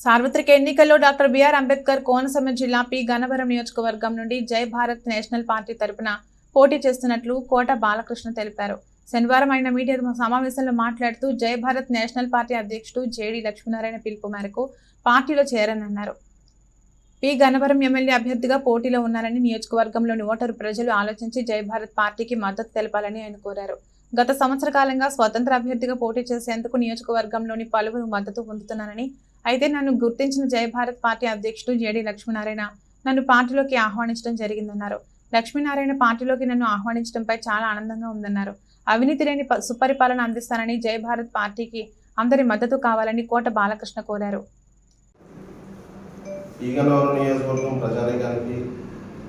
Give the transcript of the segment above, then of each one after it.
సార్వత్రిక ఎన్నికల్లో doctor BR Ambedkar Konaseema జిల్లా పి గనవరం నియోజకవర్గం నుండి జై భారత్ నేషనల్ పార్టీ తరపున పోటీ చేస్తున్నట్లు కోట బాలకృష్ణ తెలిపారు. శనివారం ఆయన మీడియా సమావేశంలో మాట్లాడుతూ జై భారత్ నేషనల్ పార్టీ అధ్యక్షుడు జేడి లక్ష్మీనారాయణ పిలుపు మేరకు పార్టీలో చేరనన్నారు. పి గనవరం ఎమ్మెల్యే అభ్యర్థిగా పోటీలో ఉన్నారని నియోజకవర్గంలోని ఓటరు ప్రజలు ఆలోచించి జై భారత్ పార్టీకి మద్దతు తెలపాలని ఆయన కోరారు. గత సంవత్సర కాలంగా స్వతంత్ర అభ్యర్థిగా పోటీ చేసేందుకు నియోజకవర్గంలోని పలువురు మద్దతు పొందుతున్నారని అయితే నన్ను గుర్తించిన జయభారత్ పార్టీ అధ్యక్షుడు జేడి లక్ష్మీనారాయణ నన్ను పార్టీలోకి ఆహ్వానించడం జరిగిందన్నారు. లక్ష్మీనారాయణ పార్టీలోకి నన్ను ఆహ్వానించడంపై చాలా ఆనందంగా ఉందన్నారు. అవినీతి లేని సుపరిపాలన అందిస్తానని జయభారత్ పార్టీకి అందరి మద్దతు కావాలని కోట బాలకృష్ణ కోరారు. ఈగనవరం నియోజకవర్గం ప్రజానికానికి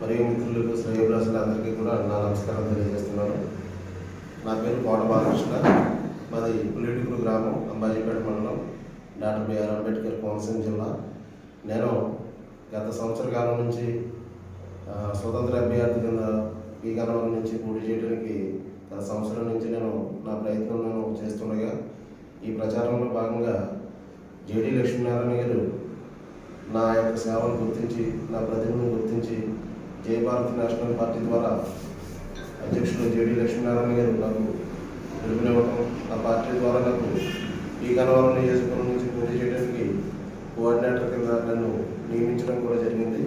మరియు మిత్రులకు శ్రేయోభిలాసులందరికీ కూడా నా నమస్కారం తెలియజేస్తున్నాను. నా పేరు కోట బాలకృష్ణ. మాది పులిటికులు గ్రామం అంబాజీపేట మండలం. డాక్టర్ బిఆర్ అంబేద్కర్ కోనసీమ జిల్లా. నేను గత సంవత్సర కాలం నుంచి స్వతంత్ర అభ్యర్థి కింద ఈ గణవరం నుంచి పోటీ చేయడానికి గత సంవత్సరం నుంచి నేను నా ప్రయత్నం నేను చేస్తుండగా ఈ ప్రచారంలో భాగంగా జేడీ లక్ష్మీనారాయణ గారు నా యొక్క సేవను గుర్తించి నా ప్రతిభను గుర్తించి జయ భారత్ నేషనల్ పార్టీ ద్వారా అధ్యక్షుడు జేడీ లక్ష్మీనారాయణ గారు నాకు పిలుపునివ్వడం నా పార్టీ ద్వారా నాకు ఈ గణవరం నియోజకవర్గం నుంచి పోటీ కోఆర్డినేటర్ కింద నన్ను నియమించడం కూడా జరిగింది.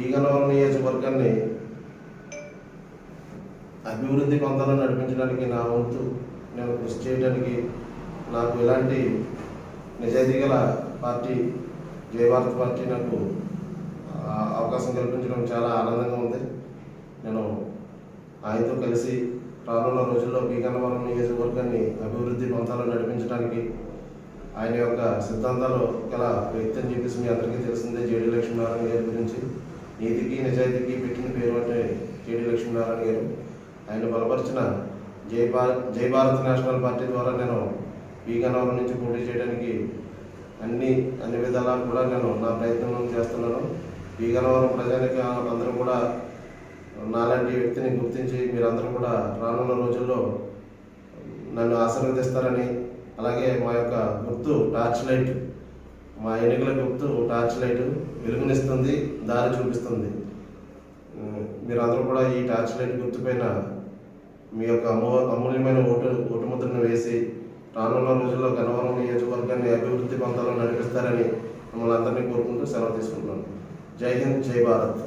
ఈ గన్నవరం నియోజకవర్గాన్ని అభివృద్ధి పంతాలను నడిపించడానికి నా వంతు నేను కృషి చేయడానికి నాకు ఎలాంటి నిజాయితీ గల పార్టీ జయభారత్ పార్టీ నాకు అవకాశం కల్పించడం చాలా ఆనందంగా ఉంది. నేను ఆయనతో కలిసి రానున్న రోజుల్లో పీగన్నవరం నియోజకవర్గాన్ని అభివృద్ధి పంతాలు నడిపించడానికి ఆయన యొక్క సిద్ధాంతాలు గల వ్యక్తి అని చెప్పేసి మీ అందరికీ తెలిసిందే. జేడి లక్ష్మీనారాయణ గారి గురించి. నీతికి నిజాయితీకి పెట్టిన పేరు అంటే జేడి లక్ష్మీనారాయణ గారు. ఆయన బలపరిచిన జై భారత్ జై భారత్ నేషనల్ పార్టీ ద్వారా నేను వీగనవరం నుంచి పోటీ చేయడానికి అన్ని అన్ని విధాలా కూడా నేను నా ప్రయత్నం చేస్తున్నాను. వీగనవరం ప్రజానికి అందరూ కూడా నాలాంటి వ్యక్తిని గుర్తించి మీరందరూ కూడా రానున్న రోజుల్లో నన్ను ఆశీర్వదిస్తారని అలాగే మా యొక్క గుర్తు టార్చ్ లైట్ మా ఎన్నికల గుర్తు టార్చ్ లైట్ వెలుగునిస్తుంది దారి చూపిస్తుంది. మీరందరూ కూడా ఈ టార్చ్ లైట్ గుర్తుపైన మీ యొక్క అమూ అమూల్యమైన ఓటు ఓటు ముద్రను వేసి రానున్న రోజుల్లో గన్నవరం నియోజకవర్గాన్ని అభివృద్ధి పంతాలను నడిపిస్తారని మిమ్మల్ని అందరినీ కోరుకుంటూ సెలవు తీసుకుంటున్నాను. జై హింద్ జై భారత్.